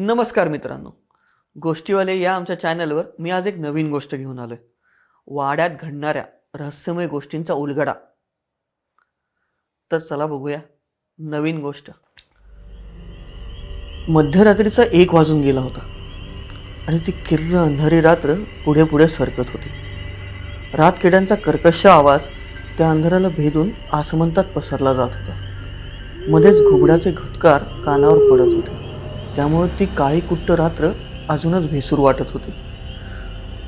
नमस्कार मित्रांनो. गोष्टीवाले या आमच्या चॅनलवर मी आज एक नवीन गोष्ट घेऊन आलोय. वाड्यात घडणाऱ्या रहस्यमय गोष्टींचा उलगडा. तर चला बघूया नवीन गोष्ट. मध्यरात्रीचा एक वाजून गेला होता. आणि ती किर्र अंधारी रात्र पुढे पुढे सरकत होती. रातकिड्यांचा कर्कश आवाज त्या अंधाराला भेदून आसमंतात पसरला जात होता. मध्येच घुबडाचे घुटकार कानावर पडत होते. त्यामुळं ती काळी कुट्ट रात्र अजूनच भेसूर वाटत होती.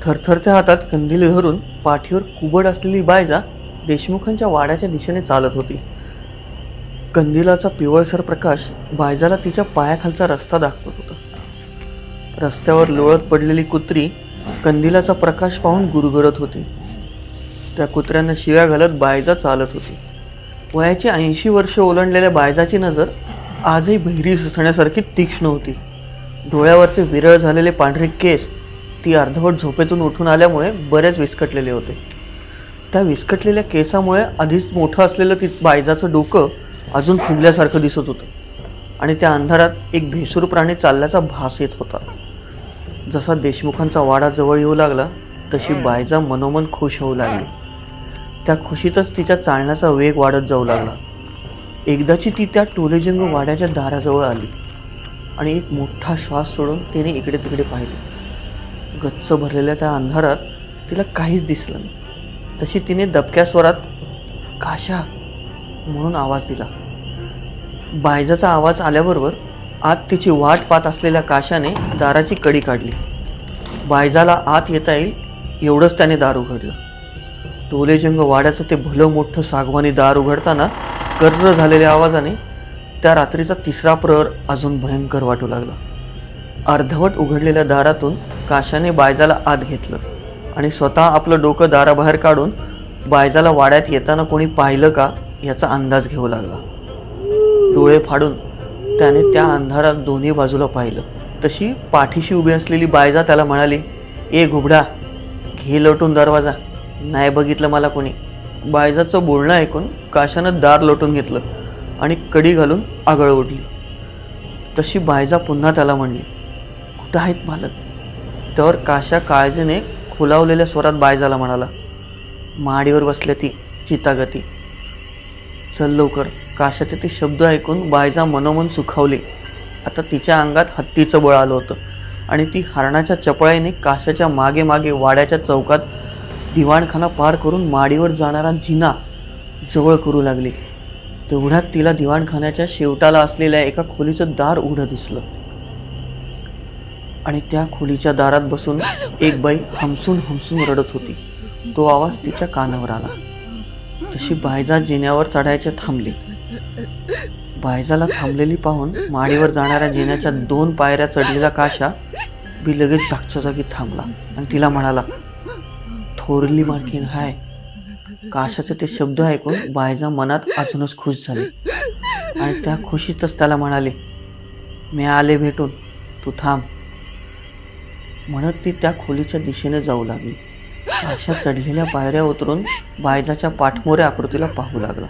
थरथरत्या हातात कंदील धरून पाठीवर कुबड असलेली बायजा देशमुखांच्या वाड्याच्या दिशेने चालत होती. कंदिलाचा पिवळसर प्रकाश बायजाला तिच्या पायाखालचा रस्ता दाखवत होता. रस्त्यावर लोळत पडलेली कुत्री कंदिलाचा प्रकाश पाहून गुरगुरत होती. त्या कुत्र्यांना शिव्या घालत बायजा चालत होती. वयाची ऐंशी वर्ष ओलांडलेल्या बायजाची नजर आजही बहिरी ससण्यासारखी तीक्ष्ण होती. डोळ्यावरचे विरळ झालेले पांढरे केस ती अर्धवट झोपेतून उठून आल्यामुळे बरेच विस्कटलेले होते. त्या विस्कटलेल्या केसामुळे आधीच मोठं असलेलं ती बायजाचं डोकं अजून फुगल्यासारखं दिसत होतं आणि त्या अंधारात एक भेसूर प्राणी चालल्याचा भास येत होता. जसा देशमुखांचा वाडा जवळ येऊ लागला तशी बायजा मनोमन खुश होऊ लागली. त्या खुशीतच तिच्या चालण्याचा वेग वाढत जाऊ लागला. एकदाची ती त्या टोलेजंग वाड्याच्या दाराजवळ आली आणि एक मोठा श्वास सोडून तिने इकडे तिकडे पाहिले. गच्च भरलेल्या त्या अंधारात तिला काहीच दिसलं नाही. तशी तिने दबक्या स्वरात काशा म्हणून आवाज दिला. बायजाचा आवाज आल्याबरोबर आत तिची वाट पाहत असलेल्या काशाने दाराची कडी काढली. बायजाला आत येता येईल एवढंच त्याने दार उघडलं. टोलेजंग वाड्याचं ते भलं मोठं सागवानी दार उघडताना कर्र झालेल्या आवाजाने त्या रात्रीचा तिसरा प्रहर अजून भयंकर वाटू लागला. अर्धवट उघडलेल्या दारातून काशाने बायजाला आत घेतलं आणि स्वतः आपलं डोकं दाराबाहेर काढून बायजाला वाड्यात येताना कोणी पाहिलं का याचा अंदाज घेऊ लागला. डोळे फाडून त्याने त्या अंधारात दोन्ही बाजूला पाहिलं. तशी पाठीशी उभी असलेली बायजा त्याला म्हणाली ए घुबडा घे लटून दरवाजा. नाही बघितलं मला कोणी. बायजाचं बोलणं ऐकून काशानं दार लोटून घेतलं आणि कडी घालून आगळ ओढली. तशी बायजा पुन्हा त्याला म्हणली कुठं आहेत मालक? तर काशा काळजीने खुलावलेल्या स्वरात बायजाला म्हणाला माडीवर बसल्या ती चितागती. चल लवकर. काशाचे ते शब्द ऐकून बायजा मनोमन सुखावली. आता तिच्या अंगात हत्तीचं बळ आलं होतं आणि ती हरणाच्या चपळाईने काशाच्या मागे मागे वाड्याच्या चौकात दिवाणखाना पार करून माडीवर जाणारा जिना जवळ करू लागली. तेवढ्यात तिला दिवाणखान्याच्या शेवटाला असलेल्या एका खोलीचं दार उघडं दिसलं. आणि त्या खोलीच्या दारात बसून एक बाई हमसून हमसून रडत होती. तो आवाज तिच्या कानावर आला. तशी बायजा जिन्यावर चढायचे थांबली. बायजाला थांबलेली पाहून माडीवर जाणाऱ्या जिन्याच्या दोन पायऱ्या चढलेला काशा बी लगेच जागच्या जागी थांबला आणि तिला म्हणाला कोरली मार्किन हाय. काशाचे ते शब्द ऐकून बायजा मनात अजूनच खुश झाले. आणि त्या खुशीतच त्याला म्हणाले मी आले भेटून तू थांब. म्हणत ती त्या खोलीच्या दिशेने जाऊ लागली. अशा चढलेल्या पायऱ्या उतरून बायजाच्या पाठमोऱ्या आकृतीला पाहू लागला.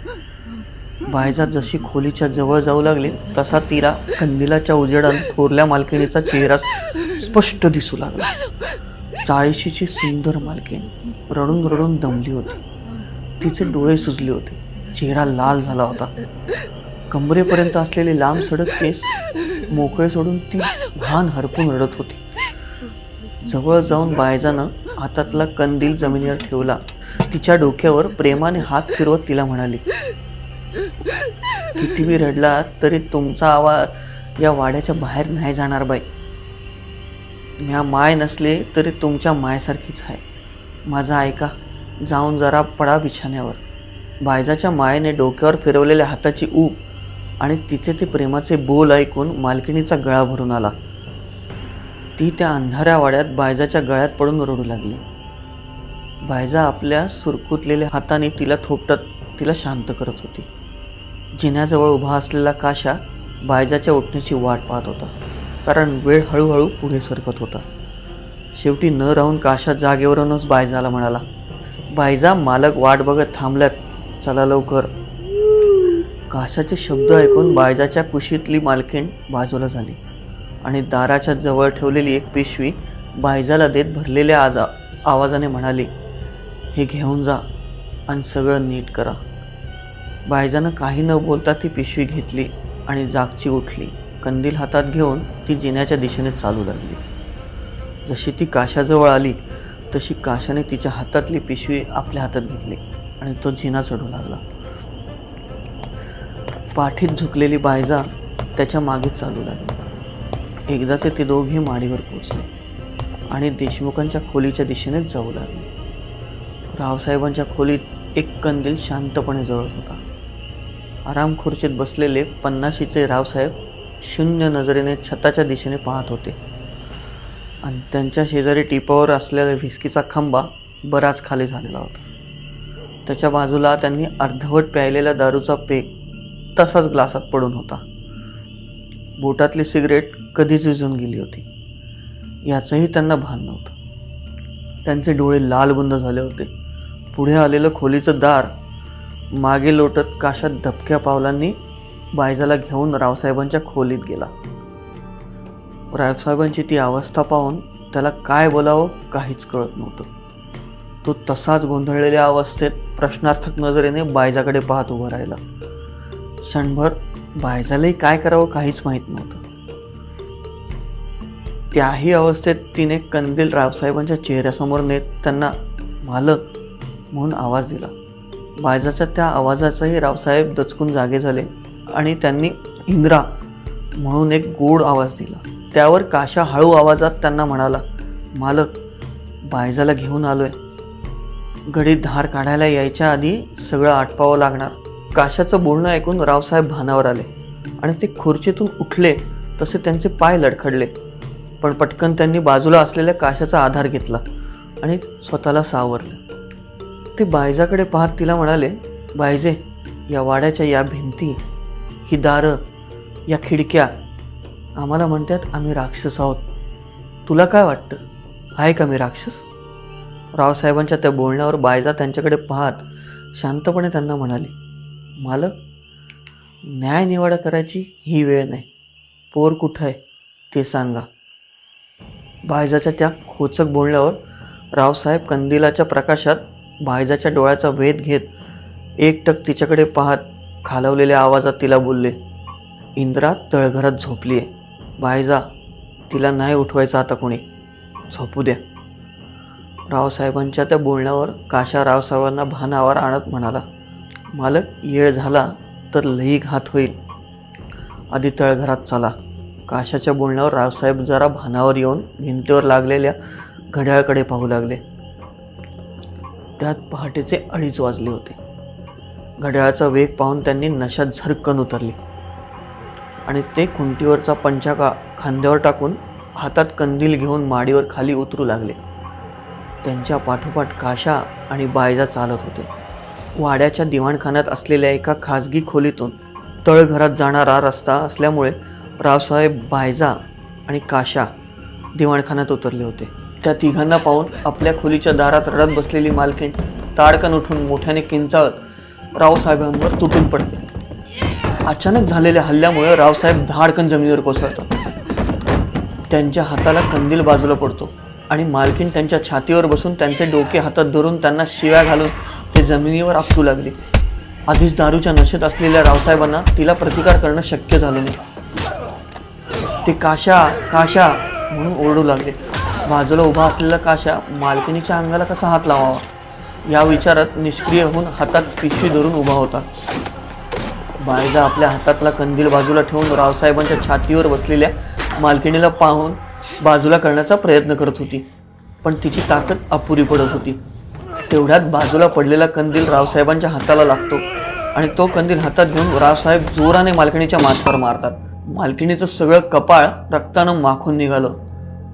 बायजा जशी खोलीच्या जवळ जाऊ लागली तसा तिला कंदिलाच्या उजेडात थोरल्या मालकिणीचा चेहरा स्पष्ट दिसू लागला. चाळीशीची सुंदर मालकीण रडून रडून दमली होती. तिचे डोळे सुजले होते. चेहरा लाल झाला होता. कमरेपर्यंत असलेले लांब सडक केस मोकळे सोडून ती भान हरपून रडत होती. जवळ जाऊन बायजानं हातातला कंदील जमिनीवर ठेवला. तिच्या डोक्यावर प्रेमाने हात फिरवत तिला म्हणाली किती मी रडला तरी तुमचा आवाज या वाड्याच्या बाहेर नाही जाणार बाई. म्या माय नसले तरी तुमच्या मायसारखीच आहे. माझा ऐका जाऊन जरा पडा बिछाण्यावर. बायजाच्या मायेने डोक्यावर फिरवलेल्या हाताची ऊब आणि तिचे ते प्रेमाचे बोल ऐकून मालकिणीचा गळा भरून आला. ती त्या अंधाऱ्या वाड्यात बायजाच्या गळ्यात पडून रडू लागली. बायजा आपल्या सुरकुतलेल्या हाताने तिला थोपटत तिला शांत करत होती. जिन्याजवळ उभा असलेला काशा बायजाच्या उठण्याची वाट पाहत होता. कारण वेळ हळूहळू पुढे सरकत होता. शेवटी न राहून काशा जागेवरूनच बायजाला म्हणाला बायजा मालक वाट बघत थांबल्यात. चला लवकर. काशाचे शब्द ऐकून बायजाच्या कुशीतली मालकीण बाजूला झाली आणि दाराच्या जवळ ठेवलेली एक पिशवी बायजाला देत भरलेल्या आजा आवाजाने म्हणाली हे घेऊन जा आणि सगळं नीट करा. बायजानं काही न बोलता ती पिशवी घेतली आणि जागची उठली. कंदील हातात घेऊन ती जिन्याच्या दिशेने चालू लागली. जशी ती काशाजवळ आली तशी काशाने तिच्या हातातली पिशवी आपल्या हातात घेतली आणि तो जिना चढू लागला. पाठीत झुकलेली बायजा त्याच्यामागे चालू लागली. एकदाचे ते दोघे माडीवर पोचले आणि देशमुखांच्या खोलीच्या दिशेने जाऊ लागले. रावसाहेबांच्या खोलीत एक कंदील शांतपणे जळत होता. आराम खुर्चीत बसलेले पन्नाशीचे रावसाहेब शून्य नजरेने छताच्या दिशेने पाहत होते. आणि त्यांच्या शेजारी टिपावर असलेला व्हिस्कीचा खांबा बराच खाली झालेला होता. त्याच्या बाजूला त्यांनी अर्धवट प्यायलेला दारूचा पेक तसाच ग्लासात पडून होता. बोटातली सिगरेट कधीच विजून गेली होती. याचंही त्यांना भान नव्हतं. त्यांचे डोळे लालबंद झाले होते. पुढे आलेलं खोलीचं दार मागे लोटत काशात धपक्या पावलांनी बायजाला घेऊन रावसाहेबांच्या खोलीत गेला. रावसाहेबांची ती अवस्था पाहून त्याला काय बोलावं काहीच कळत नव्हतं. तो तसाच गोंधळलेल्या अवस्थेत प्रश्नार्थक नजरेने बायजाकडे पाहत उभा राहिला. क्षणभर बायजालाही काय करावं काहीच माहीत नव्हतं. त्याही अवस्थेत तिने कंदील रावसाहेबांच्या चेहऱ्यासमोर नेत त्यांना मालक म्हणून आवाज दिला. बायजाच्या त्या आवाजाचाही रावसाहेब दचकून जागे झाले. आणि त्यांनी इंद्रा म्हणून एक गोड आवाज दिला. त्यावर काशा हळू आवाजात त्यांना म्हणाला मालक बायजाला घेऊन आलोय. घडीत धार काढायला यायच्या आधी सगळं आटपावं लागणार. काशाचं बोलणं ऐकून रावसाहेब भानावर आले आणि ते खुर्चीतून उठले तसे त्यांचे पाय लडखडले. पण पटकन त्यांनी बाजूला असलेल्या काशाचा आधार घेतला आणि स्वतःला सावरले. ते बायजाकडे पाहत तिला म्हणाले बायजे या वाड्याच्या या भिंती ही दारं या खिडक्या आम्हाला म्हणतात आम्ही राक्षस आहोत. तुला काय वाटतं? आहे का मी राक्षस? रावसाहेबांच्या त्या बोलण्यावर बायजा त्यांच्याकडे पाहत शांतपणे त्यांना म्हणाली मालक न्याय निवाडा करायची ही वेळ नाही. पोर कुठं आहे ते सांगा. बायजाच्या त्या खोचक बोलण्यावर रावसाहेब कंदिलाच्या प्रकाशात बायजाच्या डोळ्याचा वेध घेत एकटक तिच्याकडे पाहत खालवलेल्या आवाजात तिला बोलले इंद्रा तळघरात झोपली आहे बायजा तिला नाही उठवायचं आता कोणी. झोपू द्या. रावसाहेबांच्या त्या बोलण्यावर काशा रावसाहेबांना भानावर आणत म्हणाला मालक येळ झाला तर लई घात होईल. आधी तळघरात चला. काशाच्या बोलण्यावर रावसाहेब जरा भानावर येऊन भिंतीवर लागलेल्या घड्याळकडे पाहू लागले. त्यात पहाटेचे अडीच वाजले होते. घड्याळाचा वेग पाहून त्यांनी नशात झरकन उतरली. आणि ते खुंटीवरचा पंचा का खांद्यावर टाकून हातात कंदील घेऊन माडीवर खाली उतरू लागले. त्यांच्या पाठोपाठ काशा आणि बायजा चालत होते. वाड्याच्या दिवाणखान्यात असलेल्या एका खाजगी खोलीतून तळघरात जाणारा रस्ता असल्यामुळे रावसाहेब बायजा आणि काशा दिवाणखान्यात उतरले होते. त्या तिघांना पाहून आपल्या खोलीच्या दारात रडत बसलेली मालकीण ताडकन उठून मोठ्याने किंचाळत रावसाहेबांवर तुटून पडते. अचानक झालेल्या हल्ल्यामुळे रावसाहेब धाडकन जमिनीवर कोसळतात. त्यांच्या हाताला कंदील बाजूला पडतो आणि मालकीन त्यांच्या छातीवर बसून त्यांचे डोके हातात धरून त्यांना शिव्या घालून ते जमिनीवर आपटू लागले. आधीच दारूच्या नशेत असलेल्या रावसाहेबांना तिला प्रतिकार करणं शक्य झालं नाही. ते काशा काशा म्हणून ओरडू लागले. बाजूला उभा असलेला काशा मालकिनीच्या अंगाला कसा हात लावावा? या विचारात निष्क्रिय होऊन हातात पिशवी धरून उभा होता. बायजा आपल्या हातातला कंदील बाजूला ठेवून रावसाहेबांच्या छातीवर बसलेल्या मालकिणीला पाहून बाजूला करण्याचा प्रयत्न करत होती. पण तिची ताकद अपुरी पडत होती. तेवढ्यात बाजूला पडलेला कंदील रावसाहेबांच्या हाताला लागतो आणि तो कंदील हातात घेऊन रावसाहेब जोराने मालकिणीच्या माथ्यावर मारतात. मालकिणीचं सगळं कपाळ रक्तानं माखून निघालं.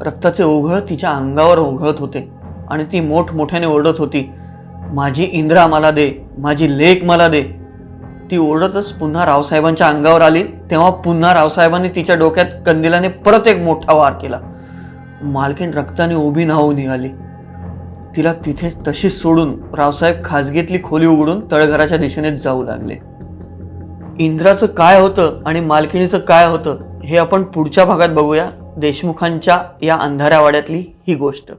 रक्ताचे ओघळ तिच्या अंगावर ओघळत होते आणि ती मोठमोठ्याने ओरडत होती. माझी इंद्रा मला दे माझी लेख मला दे. ती ओढतच पुन्हा रावसाहेबांच्या अंगावर आली. तेव्हा पुन्हा रावसाहेबांनी तिच्या डोक्यात कंदिलाने परत एक मोठा वार केला. मालकीण रक्ताने उभी नाहू निघाली. तिला तिथे तशीच सोडून रावसाहेब खाजगीतली खोली उघडून तळघराच्या दिशेने जाऊ लागले. इंद्राचं काय होतं आणि मालकिणीचं काय होतं हे आपण पुढच्या भागात बघूया. देशमुखांच्या या अंधाऱ्या वाड्यातली ही गोष्ट.